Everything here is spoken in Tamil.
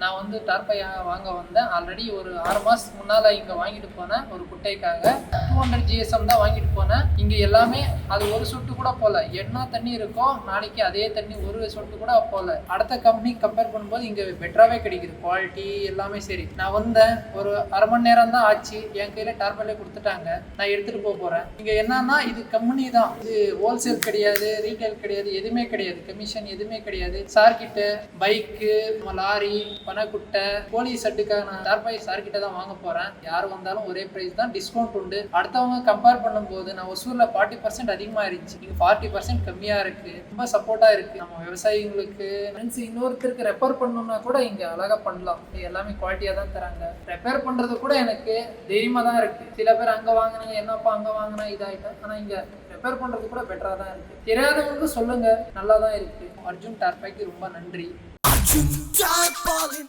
நான் வந்து டார்பை வாங்க வந்தேன். ஆல்ரெடி ஒரு ஆறு மாதத்துக்கு முன்னால் இங்கே வாங்கிட்டு போனேன் ஒரு குட்டைக்காக. டூ ஹண்ட்ரட் ஜிஎஸ்எம் தான் வாங்கிட்டு போனேன். இங்கே எல்லாமே அது ஒரு சொட்டு கூட போகல என்ன தண்ணி இருக்கோ நாளைக்கு அதே தண்ணி ஒரு சொட்டு கூட போகல அடுத்த கம்பெனி கம்பேர் பண்ணும்போது இங்கே பெட்டராகவே கிடைக்குது. குவாலிட்டி எல்லாமே சரி. நான் வந்தேன் ஒரு அரை மணி நேரம் தான் ஆச்சு. என் கையில் டார்பைலே கொடுத்துட்டாங்க. நான் எடுத்துகிட்டு போக போகிறேன் இங்கே என்னன்னா இது கம்பெனி தான். இது ஹோல்சேல் கிடையாது ரீட்டைல் கிடையாது எதுவுமே கிடையாது. கமிஷன் எதுவுமே கிடையாது. சார்கிட்ட பைக்கு லாரி பனக்குட்டை கோழி நான் டார்பாய் சார் கிட்ட தான் வாங்க போறேன். யார் வந்தாலும் ஒரே பிரைஸ் தான் டிஸ்கவுண்ட் உண்டு. அடுத்தவங்க கம்பேர் பண்ணும்போது நான் ஒசூரில் ஃபார்ட்டி பர்சன்ட் அதிகமாக இருந்துச்சு இங்க ஃபார்ட்டி பர்சன்ட் கம்மியாக இருக்கு. ரொம்ப சப்போர்ட்டாக இருக்கு. நம்ம விவசாயிங்களுக்கு ஃப்ரெண்ட்ஸ் இன்னொருத்தருக்கு ரெப்பேர் பண்ணணும்னா கூட இங்கே அழகாக பண்ணலாம். இது எல்லாமே குவாலிட்டியாக தான் தராங்க. ரெப்பேர் பண்ணுறது கூட எனக்கு தைரியமாக தான் இருக்கு. சில பேர் அங்கே வாங்கினாங்க என்னப்பா அங்கே வாங்கினா இதாகிட்டா ஆனால் இங்கே ரெப்பேர் பண்ணுறது கூட பெட்டராக தான் இருக்கு. தெரியாதவங்களுக்கு சொல்லுங்க நல்லா தான் இருக்கு. அர்ஜுன் டார்பாய்க்கு ரொம்ப நன்றி.